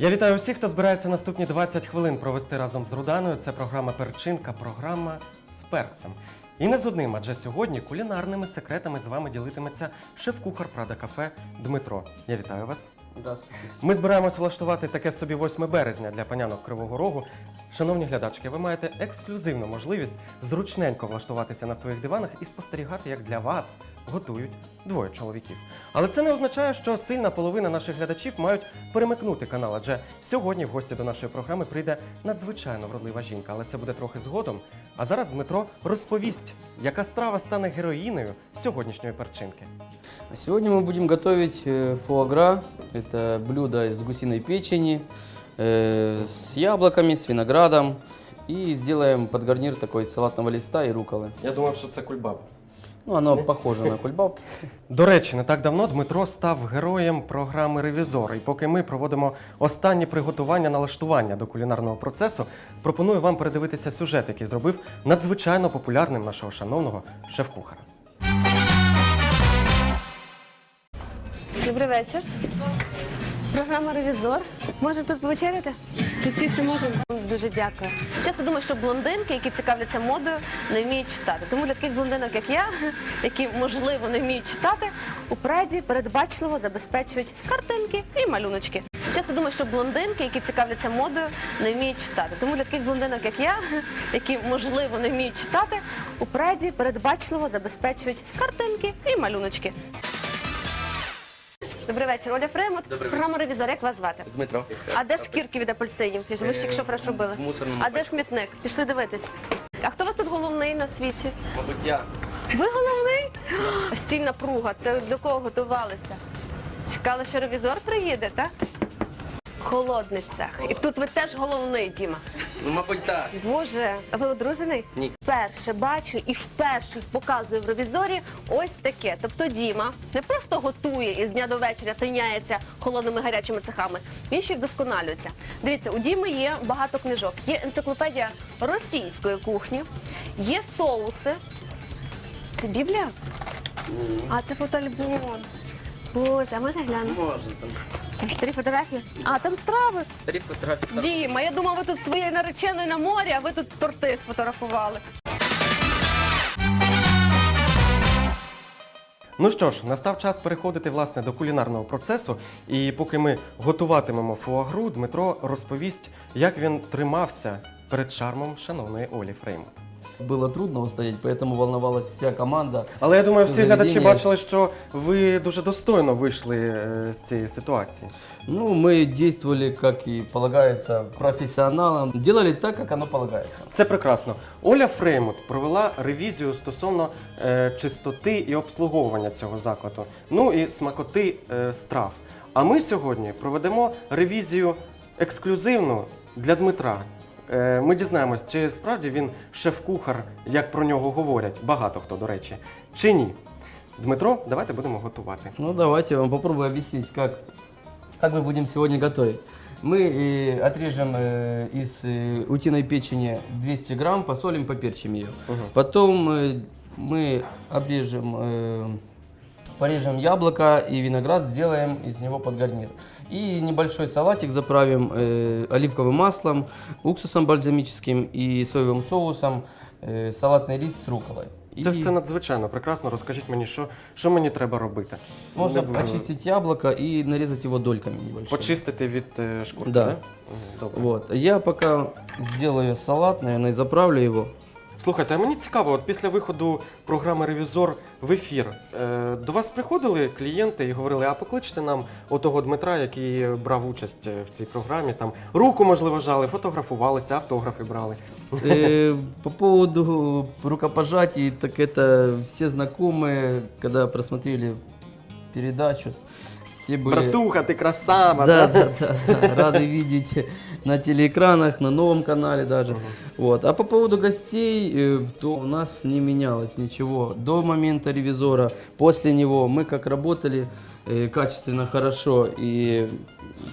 Я вітаю усіх, хто збирається наступні 20 хвилин провести разом з Руданою. Це програма Перчинка, програма з перцем. І не з одним, адже сьогодні кулінарними секретами з вами ділитиметься шеф-кухар Прада Кафе Дмитро. Я вітаю вас. Здравствуйте. Ми збираємось влаштувати таке собі 8 березня для панянок Кривого Рогу. Шановні глядачки, ви маєте ексклюзивну можливість зручненько влаштуватися на своїх диванах і спостерігати, як для вас готують двоє чоловіків. Але це не означає, що сильна половина наших глядачів мають перемикнути канал, адже сьогодні в гості до нашої програми прийде надзвичайно вродлива жінка, але це буде трохи згодом. А зараз Дмитро розповість, яка страва стане героїнею сьогоднішньої перчинки. А Сегодня мы будем готовить э, фуагра. Это блюдо из гусиной печени э, с яблоками, с виноградом. И сделаем под гарнир такой из салатного листа и руколы. Я думав, що це кульбаба. Ну, оно похоже на кульбабки. До речі, не так давно Дмитро став героєм програми Ревізор. І поки ми проводимо останні приготування налаштування до кулінарного процесу, пропоную вам передивитися сюжет, який зробив надзвичайно популярним нашого шановного шеф-кухара. Добрий вечір. Програма Ревізор. Можемо тут повечеряти? Тут сісти можемо? Дуже дякую. Часто думаю, що блондинки, які цікавляться модою, не вміють читати. Тому для таких блондинок, як я, які можливо не вміють читати, у Праді передбачливо забезпечують картинки і малюночки. Часто думаю, що блондинки, які цікавляться модою, не вміють читати. Тому для таких блондинок, як я, які можливо не вміють читати, у Праді передбачливо забезпечують картинки і малюночки. Добрий вечір, Оля Фремот. Програма Ревізор, як вас звати? Дмитро. А де ж шкірки від апельсинів? Ви ж якщо прошу били. в мусорному А де смітник? Пішли дивитись. А хто у вас тут головний на світі? Мабуть, я. Ви головний? Стільна пруга. Це до кого готувалися? Чекали, що ревізор приїде, так? Холодний цех. І тут ви теж головний, Діма. Ну, мабуть, так. Боже, а ви одружений? Ні. Вперше бачу і вперше показую в ревізорі ось таке. Тобто Діма не просто готує і з дня до вечора тиняється холодними гарячими цехами, він ще й вдосконалюється. Дивіться, у Діми є багато книжок. Є енциклопедія російської кухні, є соуси. Це Біблія? А це фотоальбом. Боже, а можна глянути? Можна там. Старі фотографії. А, там страви. Старі фотографії. Діма, я думала, ви тут своєю нареченою на морі, а ви тут торти сфотографували. Ну що ж, настав час переходити власне до кулінарного процесу. І поки ми готуватимемо фуагру, Дмитро розповість, як він тримався перед шармом шановної Олі Фреймут. Было трудно устоять, поэтому волновалась вся команда. Але я думаю, Це всі глядачі заведення. бачили, що ви дуже достойно вийшли е, з цієї ситуації. Ну, мы действовали, как и полагается, профессионалам. Делали так, как оно полагается. Це прекрасно. Оля Фреймут провела ревізію стосовно е, чистоти і обслуговування цього закладу, ну і смакоти е, страв. А ми сьогодні проведемо ревізію ексклюзивну для Дмитра. Е, ми дізнаємось, чи справді він шеф-кухар, як про нього говорять, багато хто, до речі, чи ні. Дмитро, давайте будемо готувати. Ну, давайте я вам попробую объяснить, как, как мы будем сегодня готовить. Мы э, отрежем э, из э, утиной печени 200 грамм, посолим, поперчим ее. Мгм. Потом э, мы обрежем, э, порежем яблоко и виноград, сделаем из него под гарнир. И небольшой салатик заправим э, оливковым маслом, уксусом бальзамическим и соевым соусом, э, салатный лист с руколой. Це И- все надзвичайно прекрасно. Розкажіть мені, що, що мені треба робити. Можно Не- очистить яблоко и нарезать его дольками небольшими. Почистити від е, шкурки, Да. Мгм, Добре. Вот. Я пока сделаю салат, наверное, и заправлю его. Слухайте, а мені цікаво, от після виходу програми Ревізор в ефір е, до вас приходили клієнти і говорили, а покличте нам отого Дмитра, який брав участь е, в цій програмі. Там руку, можливо, жали, фотографувалися, автографи брали. Э, По поводу рукопожатий, так это все знакомые, когда просмотрели передачу, все были Братуха, ти красава! да, да, да, да, рады видеть на телеэкранах, на новом канале даже. Вот. А по поводу гостей, э, то у нас не менялось ничего. До момента ревизора, после него мы как работали э, качественно, хорошо, и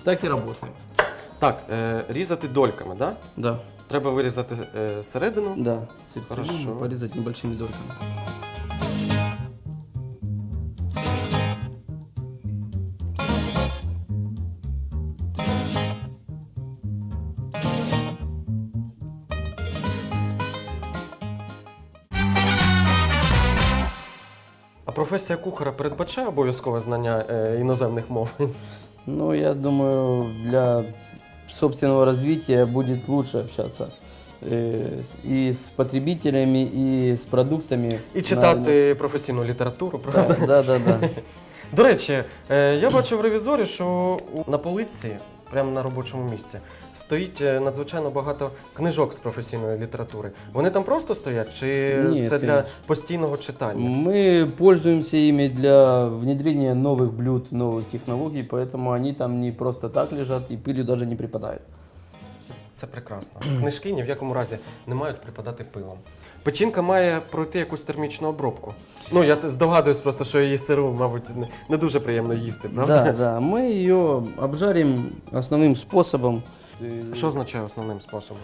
так и работаем. Так, е, різати дольками, да? Да, Треба вирізати е, середину. да, сердцевину Хорошо. порезать небольшими дольками. Професія кухара передбачає обов'язкове знання е, іноземних мов? Ну, я думаю, для собственного развития будет лучше общаться э, и с потребителями, и с продуктами. І читати професійну літературу, правда? Да, да, да. да. До речі, е, я бачив в ревізорі, що на полиці, прямо на робочому місці, стоїть е, надзвичайно багато книжок з професійної літератури. Вони там просто стоять, чи Ні, це для конечно. постійного читання? Мы пользуемся ими для внедрения новых блюд, новых технологий, поэтому они там не просто так лежат и пылью даже не припадают. Це прекрасно. Книжки ні в якому разі не мають припадати пилом. Печінка має пройти якусь термічну обробку. Ну, я т- здогадуюсь просто, що її сиру, мабуть, не, не дуже приємно їсти, правда? Да, да, мы ее обжарим основным способом. Що означає основним способом?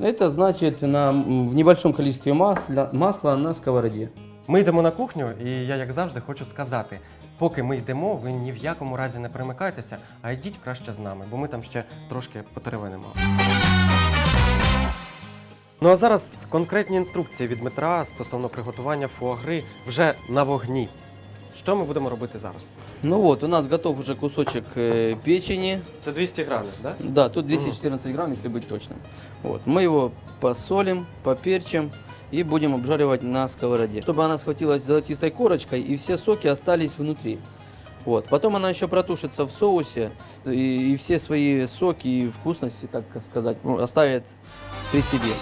Это значит на, в небольшом количестве масла, масла на сковороде. Ми йдемо на кухню, і я, як завжди, хочу сказати: поки ми йдемо, ви ні в якому разі не перемикайтеся, а йдіть краще з нами, бо ми там ще трошки потеревенимо. Ну а зараз конкретні інструкції від Дмитра стосовно приготування фуагри вже на вогні. Що ми будемо робити зараз? Ну вот, у нас готов уже кусочек э, печени. Це 200 грамів, так? Да? Да, тут 214 грамм, если быть точным. Вот. Мы его посолим, поперчим и будем обжаривать на сковороде. Чтобы она схватилась золотистой корочкой и все соки остались внутри. Вот. Потом она еще протушится в соусе и, и все свои соки и вкусности, так сказать, ну, оставит при себе.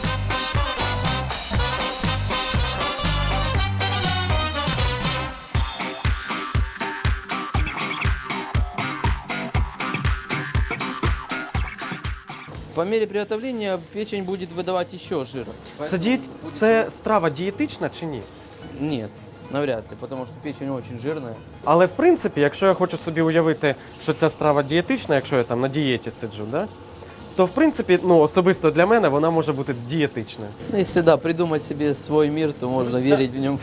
По мере приготовления печень будет выдавать еще жира. Це, дієт... це страва дієтична чи ні? Нет, навряд ли, потому что печень очень жирная. Але в принципі, якщо я хочу собі уявити, що ця страва дієтична, якщо я там на дієті сиджу, да? То в принципі, ну особисто для мене вона може бути дієтичною. Ну, Если да, придумать себе свой мир, то можно верить в нем.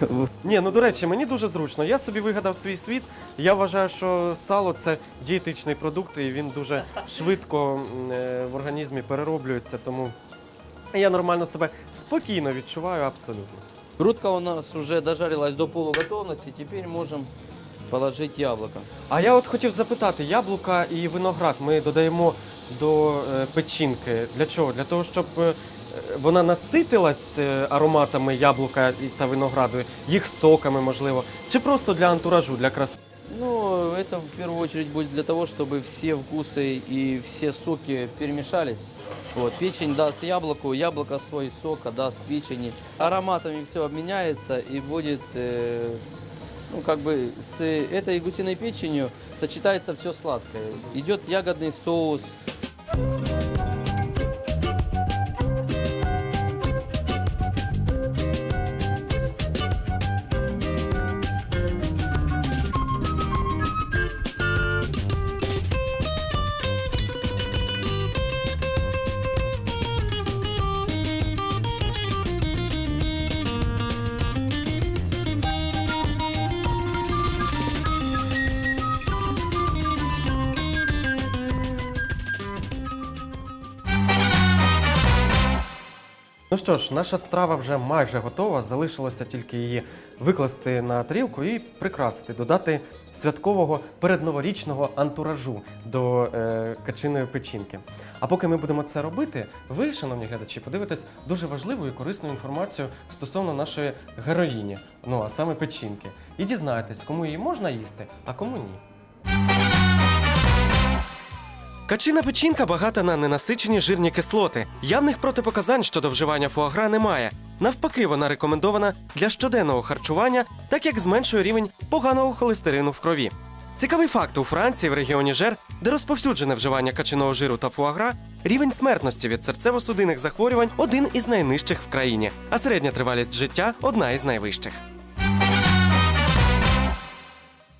Ні, ну до речі, мені дуже зручно. Я собі вигадав свій світ. Я вважаю, що сало це дієтичний продукт, і він дуже швидко е, в організмі перероблюється. Тому я нормально себе спокійно відчуваю абсолютно. Грудка у нас уже дожарилась до полуготовности, теперь можем положить яблоко. А я от хотів запитати, яблука і виноград ми додаємо до е, печінки. Для чого? Для того, щоб е, вона наситилась е, ароматами яблука і- та винограду, їх соками, можливо, чи просто для антуражу, для краси. Ну, это в первую очередь будет для того, чтобы все вкусы и все соки перемешались. Вот, печень даст яблоку, яблоко свой сок даст печени. Ароматами все обменяется и будет, э, ну, как бы с этой гусиной печенью сочетается все сладкое. Идет ягодный соус, що ж, наша страва вже майже готова. Залишилося тільки її викласти на тарілку і прикрасити, додати святкового передноворічного антуражу до е, качиної печінки. А поки ми будемо це робити, ви, шановні глядачі, подивитесь дуже важливу і корисну інформацію стосовно нашої героїні, ну а саме печінки, і дізнаєтесь, кому її можна їсти, а кому ні. Качина печінка багата на ненасичені жирні кислоти. Явних протипоказань щодо вживання фуагра немає. Навпаки, вона рекомендована для щоденного харчування, так як зменшує рівень поганого холестерину в крові. Цікавий факт: у Франції, в регіоні Жер, де розповсюджене вживання качиного жиру та фуагра, рівень смертності від серцево-судинних захворювань один із найнижчих в країні, а середня тривалість життя одна із найвищих.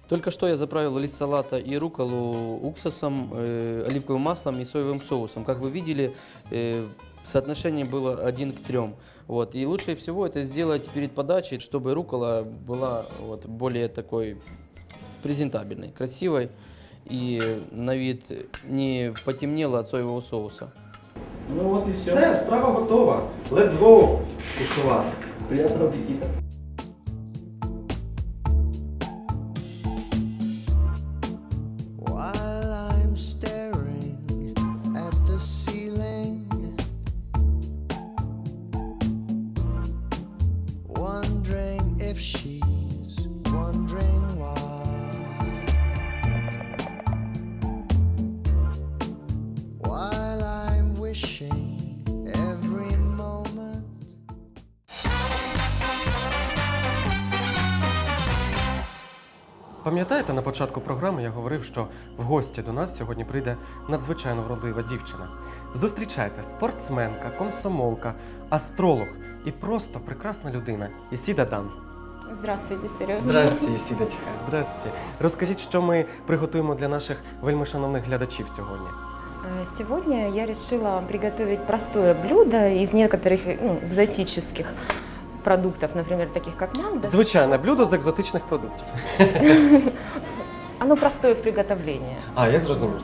Только что я заправил лист салата и руколу уксусом, э, оливковым маслом и соевым соусом. Как вы видели, э, соотношение было один к трем. Вот. И лучше всего это сделать перед подачей, чтобы рукола была вот, более такой презентабельной, красивой и на вид не потемнела от соевого соуса. Ну вот и Все, страва готова. Let's go! Куштувати. Приятного аппетита. Пам'ятаєте, на початку програми я говорив, що в гості до нас сьогодні прийде надзвичайно вродлива дівчина. Зустрічайте спортсменка, комсомолка, астролог і просто прекрасна людина Ісіда Дан. Здравствуйте, Сережа. Здрасті, Ісідочка, здрасті. Розкажіть, що ми приготуємо для наших вельмишановних глядачів сьогодні. Э, Сегодня я решила приготовить простое блюдо из некоторых ну, экзотических продуктов, например, таких как манго. Звичайне блюдо з екзотичних продуктів. Оно простое в приготовлении. А, я зрозумів.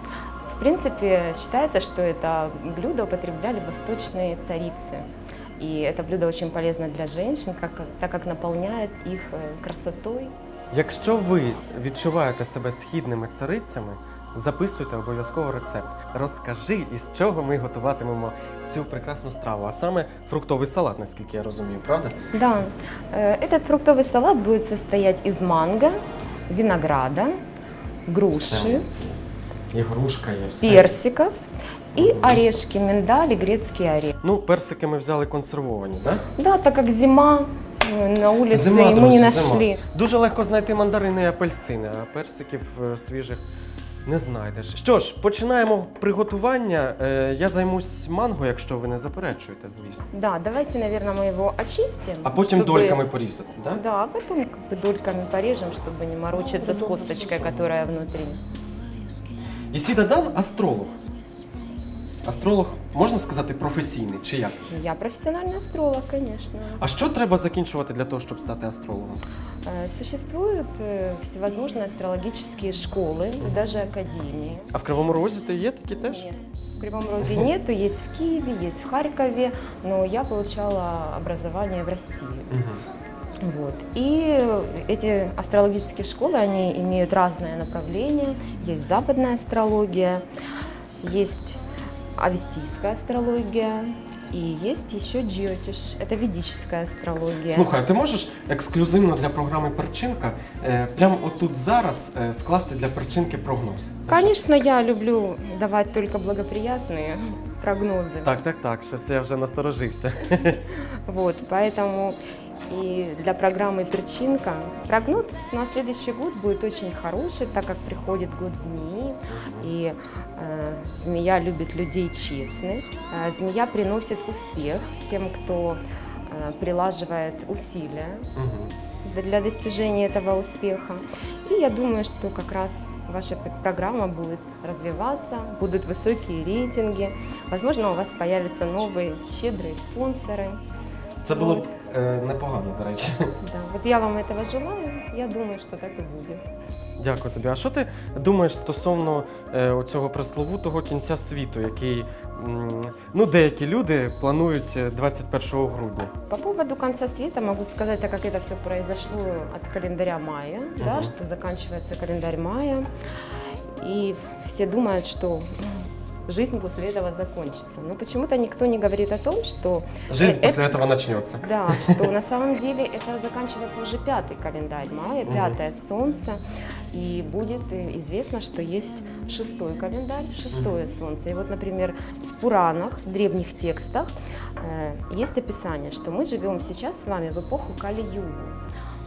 В принципе, считается, что это блюдо употребляли восточные царицы. И это блюдо очень полезно для женщин, как, так как наполняет их э, красотой. Якщо ви відчуваєте себе східними царицями, записуйте обов'язково рецепт. Розкажи, із чого ми готуватимемо цю прекрасну страву, а саме фруктовий салат, наскільки я розумію, правда? Да, э, этот фруктовый салат будет состоять из манго, винограда, груши, І грушка є все. персиков и орешки, миндаль и грецкий орех. Ну, персики ми взяли консервовані, так? Да, так как зима э, на улице, Зима, и мы друзі, не зима. нашли. Дуже легко знайти мандарини і апельсини, а персиків е, свіжих не знайдеш. Що ж, починаємо приготування. Е, Я займусь манго, якщо ви не заперечуєте, звісно. Да, давайте, наверное, мы его очистим. А потім чтобы- дольками порізати, так? Да, а потом как бы дольками порежем, чтобы не морочиться с косточкой, которая внутри. Ісіда Дан астролог. Астролог, можна сказати, професійний чи як? Я профессиональный астролог, конечно. А що треба закінчувати для того, щоб стати астрологом? Э, Существуют э, всевозможные астрологические школы и даже академии. А в Кривому Розі то є такі теж? Нет. В Кривом Роге нету, есть в Киеве, есть в Харькове, но я получала образование в России. Угу. Вот. И эти астрологические школы, они имеют разное направление. Есть западная астрология, есть авестийская астрология, и есть еще джиотиш. Это ведическая астрология. Слухай, а ти можеш ексклюзивно для програми Перчинка е, прямо отут зараз е, скласти для перчинки прогноз? Конечно, я люблю давать только благоприятные прогнозы. Так, так, так. Щось я вже насторожився. Вот, поэтому и для программы «Перчинка» прогноз на следующий год будет очень хороший, так как приходит год змеи, и э, змея любит людей честных. Э, змея приносит успех тем, кто э, прилаживает усилия для достижения этого успеха. И я думаю, что как раз ваша программа будет развиваться, будут высокие рейтинги, возможно, у вас появятся новые щедрые спонсоры. Це було б е, непогано, до речі. Да, вот я вам этого желаю, я думаю, что так и будет. Дякую тобі. А що ти думаєш стосовно е, оцього пресловутого кінця світу, який м, ну, деякі люди планують е, 21 грудня? По поводу конца света могу сказать, так как это все произошло от календаря мая, да, Мгм. что заканчивается календарь мая, и все думают, что м, жизнь после этого закончится. Но почему-то никто не говорит о том, что Жизнь Е, після цього почнеться. Да, что на самом деле это заканчивается уже пятый календарь мая, Мгм. пятое солнце, и будет э, известно, что есть шестой календарь, шестое солнце. И вот, например, в Пуранах, в древних текстах э, есть описание, что мы живем сейчас с вами в эпоху Кали-Югу.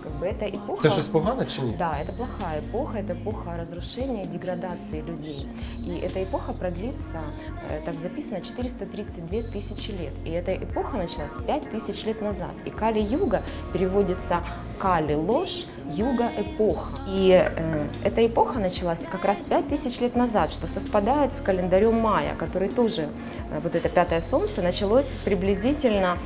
как бы это эпоха... Это что-то погано чи нет? Да, это плохая эпоха, это эпоха разрушения и деградации людей. И эта эпоха продлится, э, так записано, 432 тысячи лет. И эта эпоха началась 5 тысяч лет назад. И Кали-юга переводится Кали-ложь, юга-эпоха. И э, эта эпоха началась как раз 5 тысяч лет назад, что совпадает с календарем Майя, который тоже, э, вот это пятое солнце, началось приблизительно...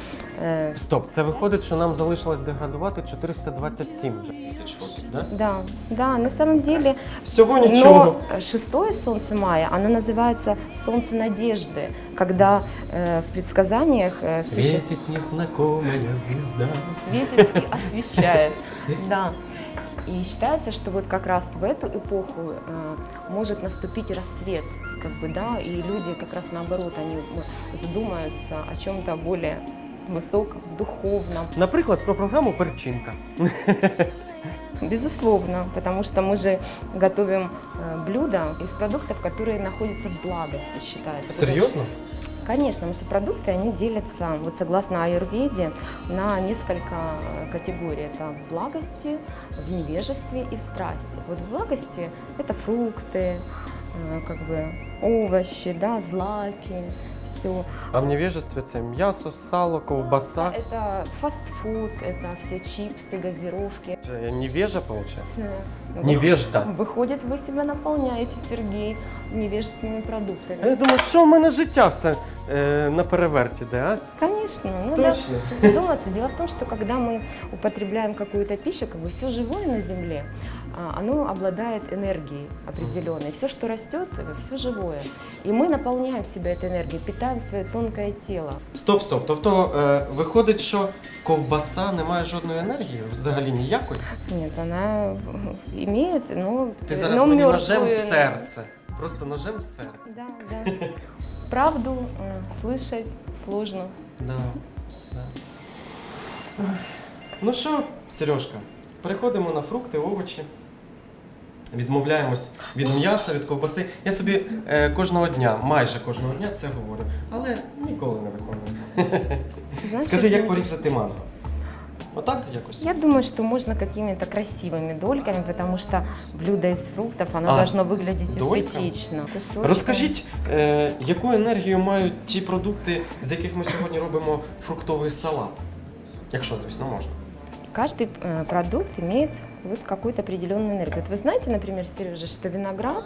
Э... Стоп, це выходит, что нам залишилось деградувати 420 27 тысяч років, да? Да, да, на самом деле... Всего ничего. Но шестое солнце мая, оно называется солнце надежды, когда э, в предсказаниях... Э, Светит незнакомая звезда. Светит и освещает, да. И считается, что вот как раз в эту эпоху э, может наступить рассвет, как бы, да, и люди как раз наоборот, они ну, задумаются о чем-то более высоком, духовном. Наприклад, про програму Перчинка. Безусловно, потому что мы же готовим э, блюда из продуктов, которые находятся в благости, считается. Серйозно? Конечно, потому что продукты, они делятся, вот согласно аюрведе, на несколько э, категорий. Это в благости, в невежестве и в страсти. Вот в благости это фрукты, э, как бы овощи, да, злаки, все. А в невежестві це м'ясо, сало, ковбаса. Это фастфуд, это все чипсы, газировки. Я невежа, виходить? Э, Невежда. Выходит, вы себя наполняете, Сергей, невежественными продуктами. А я думаю, що в мене життя все е, на переверті, де, а? Конечно, ну да. Точно. задуматься. Дело в том, что когда мы употребляем какую-то пищу, как бы все живое на Земле, а, оно обладает энергией определенной. Все, что растет, все живое. И мы наполняем себя этой энергией, питаем свое тонкое тело. Стоп, стоп. Тобто е, виходить, що ковбаса не має жодної енергії, взагалі ніякої. Нет, она имеет, ну, Ти э, зараз но мені мёртвую ножем в энергию. серце. Просто ножем в серце. Да, да. Правду э, слышать сложно. Да, да. Ну що, Сережка, переходимо на фрукти, овочі. Відмовляємось від м'яса, від ковбаси. Я собі е, кожного дня, майже кожного дня це говорю, але ніколи не виконую. Скажи, як порізати манго? Отак якось? Я думаю, что можно какими-то красивыми дольками, потому что блюдо из фруктов, оно А, должно выглядеть дольками? эстетично. Кусочками. Розкажіть, е, яку енергію мають ті продукти, з яких ми сьогодні робимо фруктовий салат? Якщо, звісно, можна. Каждый э, продукт имеет вот какую-то определенную энергию. Вот вы знаете, например, Сережа, что виноград,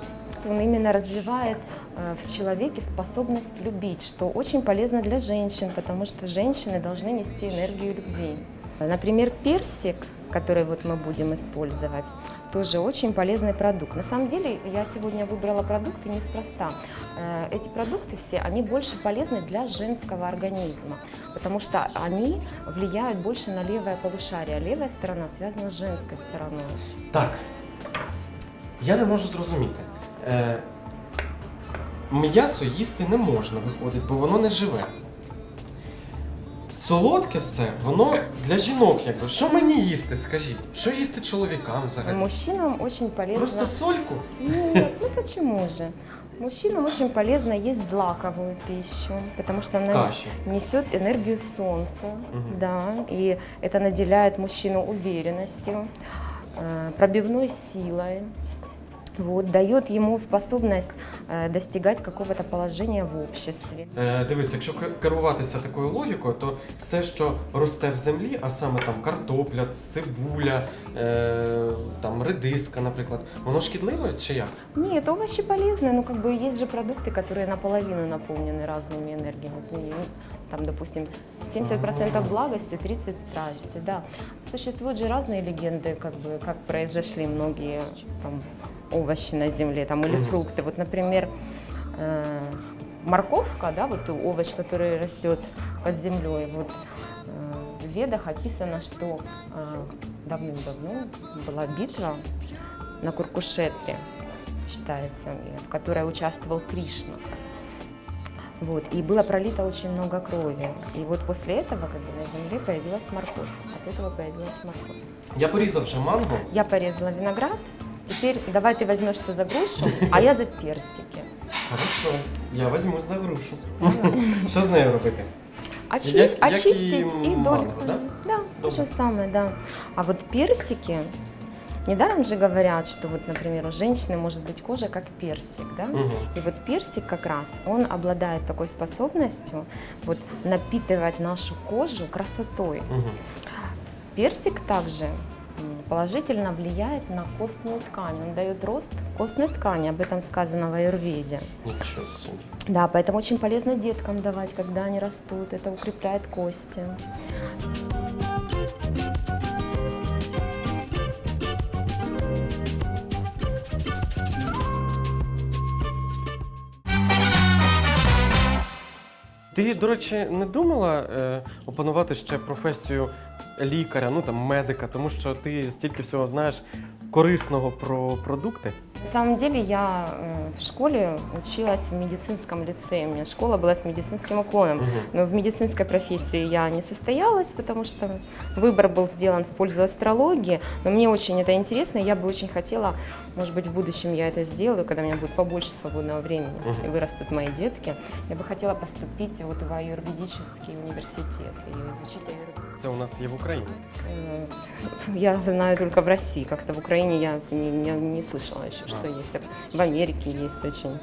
он именно развивает э, в человеке способность любить, что очень полезно для женщин, потому что женщины должны нести энергию любви. Например, персик, который вот мы будем использовать, тоже очень полезный продукт. На самом деле, я сегодня выбрала продукты неспроста. Э, Эти продукты все, они больше полезны для женского организма, потому что они влияют больше на левое полушарие. Левая сторона связана с женской стороной. Так. Я не можу зрозуміти. Е, м'ясо їсти не можна, виходить, бо воно не живе. Солодке все, воно для жінок, якби. Що мені їсти, скажіть? Що їсти чоловікам взагалі? Мужчинам очень полезно... Просто сольку? Нет, ну почему же? Мужчинам очень полезно есть злаковую пищу, потому что она Каші. несет энергию солнца, Мгм. да, и это наделяет мужчину уверенностью, э, пробивной силой, вот, дает ему способность э, достигать какого-то положения в обществе. Е, дивись, якщо ке- керуватися такою логікою, то все, що росте в землі, а саме там картопля, цибуля, е, там редиска, наприклад, воно шкідливе чи як? Нет, овощи полезные, но как бы есть же продукты, которые наполовину наполнены разными энергиями. Ну, и, ну, Там, допустим, 70% благости, 30 страсти, да. Существуют же разные легенды, как бы, как произошли многие там, овощи на земле, там, или фрукты. Вот, например, э, морковка, да, вот овощ, который растет под землей, вот э, в ведах описано, что э, давным-давно была битва на Куркушетре, считается, и в которой участвовал Кришна. Вот, и было пролито очень много крови. И вот после этого бы, на земле появилась морковь. От этого появилась морковь. Я порізав вже манго. Я порезала виноград. Теперь давай ты возьмешься за грушу, а я за персики. Хорошо, я візьмусь за грушу. Що з нею робити? Очи- Як- як очистить и и манго, дольками. да? Да, то же самое, да. А вот персики, недаром же говорят, что вот, например, у женщины может быть кожа как персик, да? Угу. И вот персик как раз, он обладает такой способностью вот напитывать нашу кожу красотой. Угу. Персик также положительно влияет на костную ткань. Он дает рост костной ткани, об этом сказано в аюрведе. Нічого собі. Да, поэтому очень полезно деткам давать, когда они растут. Это укрепляет кости. Ти, до речі, не думала е, опанувати ще професію лікаря, ну там медика, тому що ти стільки всього знаєш корисного про продукти. На самом деле я э, в школе училась в медицинском лицее. У меня школа была с медицинским уклоном. Но в медицинской профессии я не состоялась, потому что выбор был сделан в пользу астрологии. Но мне очень это интересно, и я бы очень хотела, может быть, в будущем я это сделаю, когда у меня будет побольше свободного времени и вырастут мои детки. Я бы хотела поступить вот в аюрведический университет и изучить аюрведу. Це у нас є в Україні. Э, Я знаю только в России, как-то в Украине я не, не, не слышала еще, что есть. Так В Америке есть очень.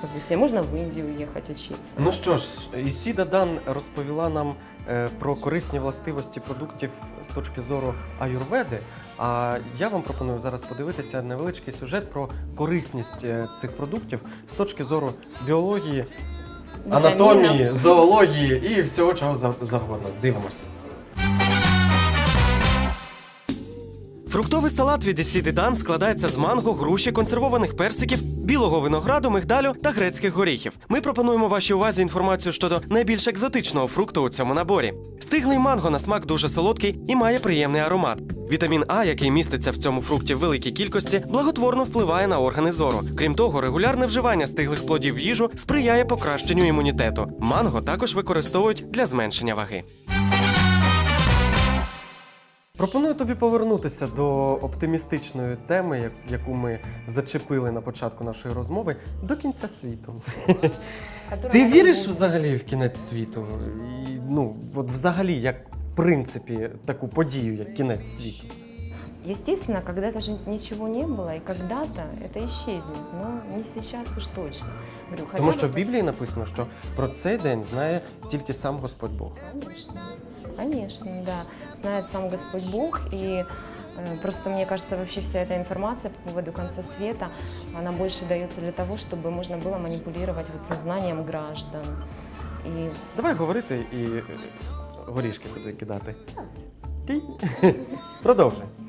как бы, себе Можно в Индию уехать учиться. Ну що ж, Ісіда Дан розповіла нам е, про корисні властивості продуктів з точки зору аюрведи. А я вам пропоную зараз подивитися невеличкий сюжет про корисність е, цих продуктів з точки зору біології, анатомії, зоології і всього чого за- завгодно. Дивимося. Фруктовий салат від Ісіди Дан складається з манго, груші, консервованих персиків, білого винограду, мигдалю та грецьких горіхів. Ми пропонуємо вашій увазі інформацію щодо найбільш екзотичного фрукту у цьому наборі. Стиглий манго на смак дуже солодкий і має приємний аромат. Вітамін А, який міститься в цьому фрукті в великій кількості, благотворно впливає на органи зору. Крім того, регулярне вживання стиглих плодів в їжу сприяє покращенню імунітету. Манго також використовують для зменшення ваги. Пропоную тобі повернутися до оптимістичної теми, яку ми зачепили на початку нашої розмови, до кінця світу. Ти віриш взагалі в кінець світу? І, ну, от взагалі, як в принципі, таку подію, як кінець світу? Естественно, когда-то же ничего не было, и когда-то это исчезнет, но не сейчас уж точно. Говорю, хотя Тому бы що в по- Біблії написано, що про цей день знає тільки сам Господь Бог. Конечно, конечно, да. Знает сам Господь Бог, и э, просто мне кажется, вообще вся эта информация по поводу конца света, она больше дается для того, чтобы можно было манипулировать вот сознанием граждан. И Давай говорити і е, горішки туди кидати. Ти? Продовжуй.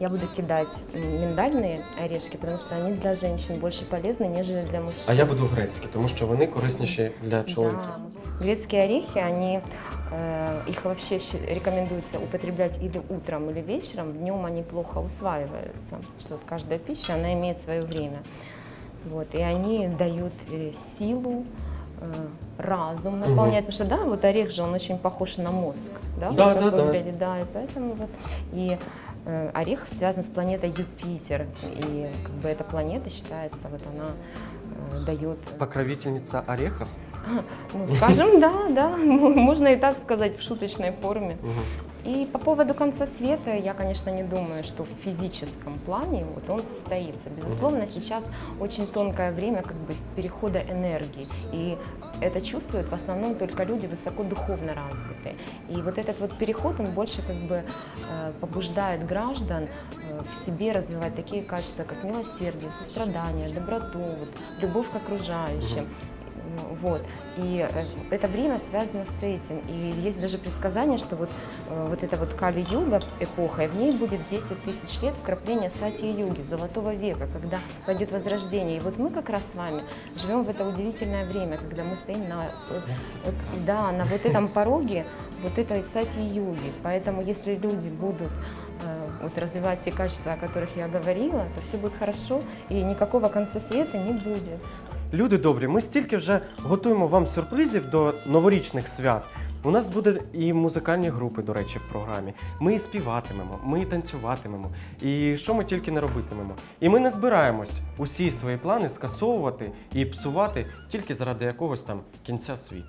я буду кидать м, миндальные орешки, потому что они для женщин больше полезны, нежели для мужчин. А я буду грецькі, тому що вони корисніші для чоловіків. Да. Грецкие орехи, они, э, их вообще щи- рекомендуется употреблять или утром, или вечером. Днем они плохо усваиваются, что вот каждая пища, она имеет свое время. Вот, и они дают э, силу, э, разум наполняют, потому что да, вот орех же он очень похож на мозг, да, Да, вот да, как да. выглядит, да, и поэтому вот и э, орех связан с планетой Юпитер, и как бы эта планета считается, вот она э, дает Покровительниця орехів. Ну, скажем, да, да, можно и так сказать в шуточной форме. Угу. И по поводу конца света, я, конечно, не думаю, что в физическом плане вот он состоится. Безусловно, сейчас очень тонкое время как бы перехода энергии. И это чувствуют в основном только люди высоко духовно развитые. И вот этот вот переход, он больше как бы э, побуждает граждан э, в себе развивать такие качества, как милосердие, сострадание, доброту, вот, любовь к окружающим. Ну, Вот. И э, это время связано с этим. И есть даже предсказание, что вот, э, вот эта вот Кали-юга эпоха, и в ней будет 10 тысяч лет вкрапления сати-юги, золотого века, когда пойдет возрождение. И вот мы как раз с вами живем в это удивительное время, когда мы стоим на, вот- вот, да, на вот этом пороге вот этой сати-юги. Поэтому если люди будут э, вот, развивать те качества, о которых я говорила, то все будет хорошо, и никакого конца света не будет. Люди добрі, ми стільки вже готуємо вам сюрпризів до новорічних свят. У нас буде і музикальні групи, до речі, в програмі. Ми і співатимемо, ми і танцюватимемо. І що ми тільки не робитимемо. І ми не збираємось усі свої плани скасовувати і псувати тільки заради якогось там кінця світу.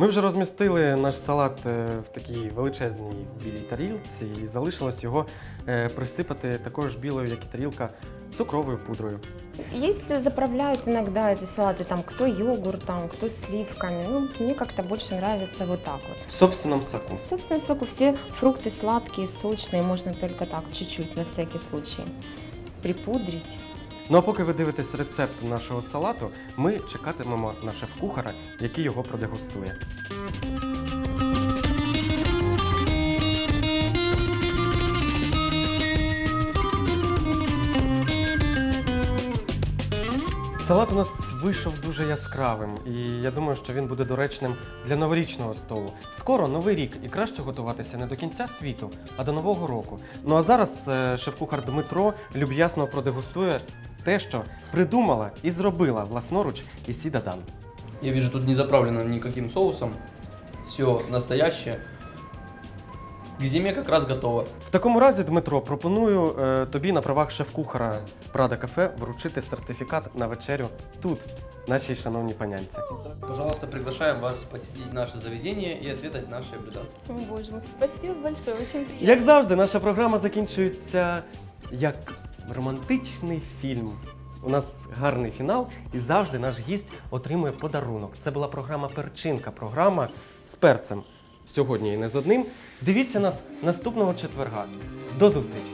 Ми вже розмістили наш салат е, в такій величезній білій тарілці, і залишилось його е, присипати такою ж білою, як і тарілка, цукровою пудрою. Если заправляют иногда эти салаты, там кто йогуртом, кто сливками, ну, мне как-то больше нравится вот так вот. В собственному соку. Собственно, соку все фрукты сладкие, сочные, можно только так, чуть-чуть, на всякий случай, припудрить. Ну а поки ви дивитесь рецепт нашого салату, ми чекатимемо на шеф-кухара, який його продегустує. Салат у нас вийшов дуже яскравим, і я думаю, що він буде доречним для новорічного столу. Скоро новий рік, і краще готуватися не до кінця світу, а до нового року. Ну а зараз е, шеф-кухар Дмитро люб'ясно продегустує те, що придумала і зробила власноруч Ісіда Дан. Я вижу, тут не заправлено никаким соусом. Все настоящее. К зиме как раз готово. В такому разі, Дмитро, пропоную е, тобі на правах шеф-кухара Прада Кафе вручити сертифікат на вечерю тут, нашій шановній панянці. Пожалуйста, приглашаем вас посетить наше заведение и отведать наши блюда. О, боже мой, спасибо большое, очень приятно. Як завжди, наша програма закінчується як романтичний фільм. У нас гарний фінал, і завжди наш гість отримує подарунок. Це була програма Перчинка, програма з перцем. Сьогодні і не з одним. Дивіться нас наступного четверга. До зустрічі!